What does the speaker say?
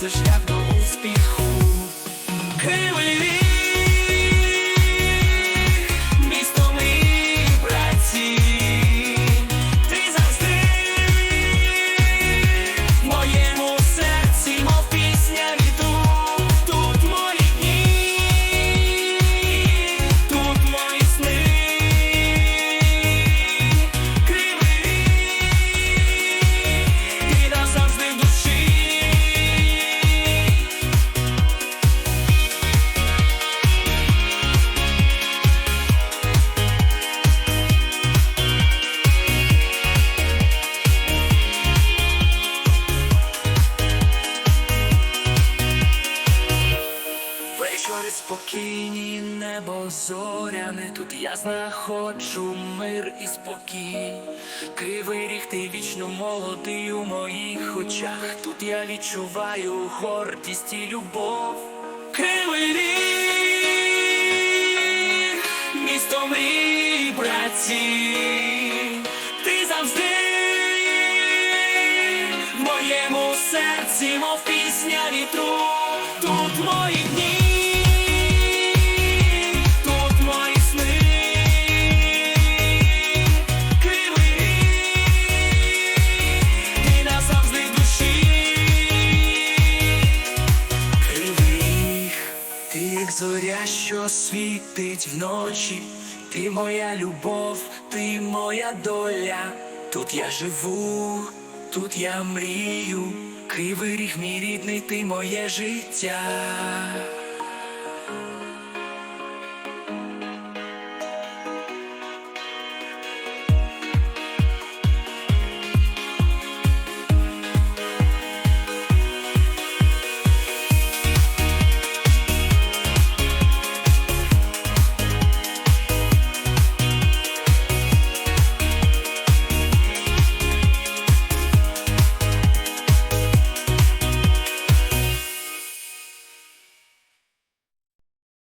це шлях Вечори спокійні, небо зоряне, тут я знаходжу мир і спокій. Кривий ріг, ти вічно молодий у моїх очах. Тут я відчуваю гордість і любов. Кривий ріг, місто мрій, праці, ти завжди в моєму серці, мов пісня вітру, тут мої ти як зоря, що світить вночі, ти моя любов, ти моя доля, тут я живу, тут я мрію, кривий ріг, мій рідний, ти моє життя.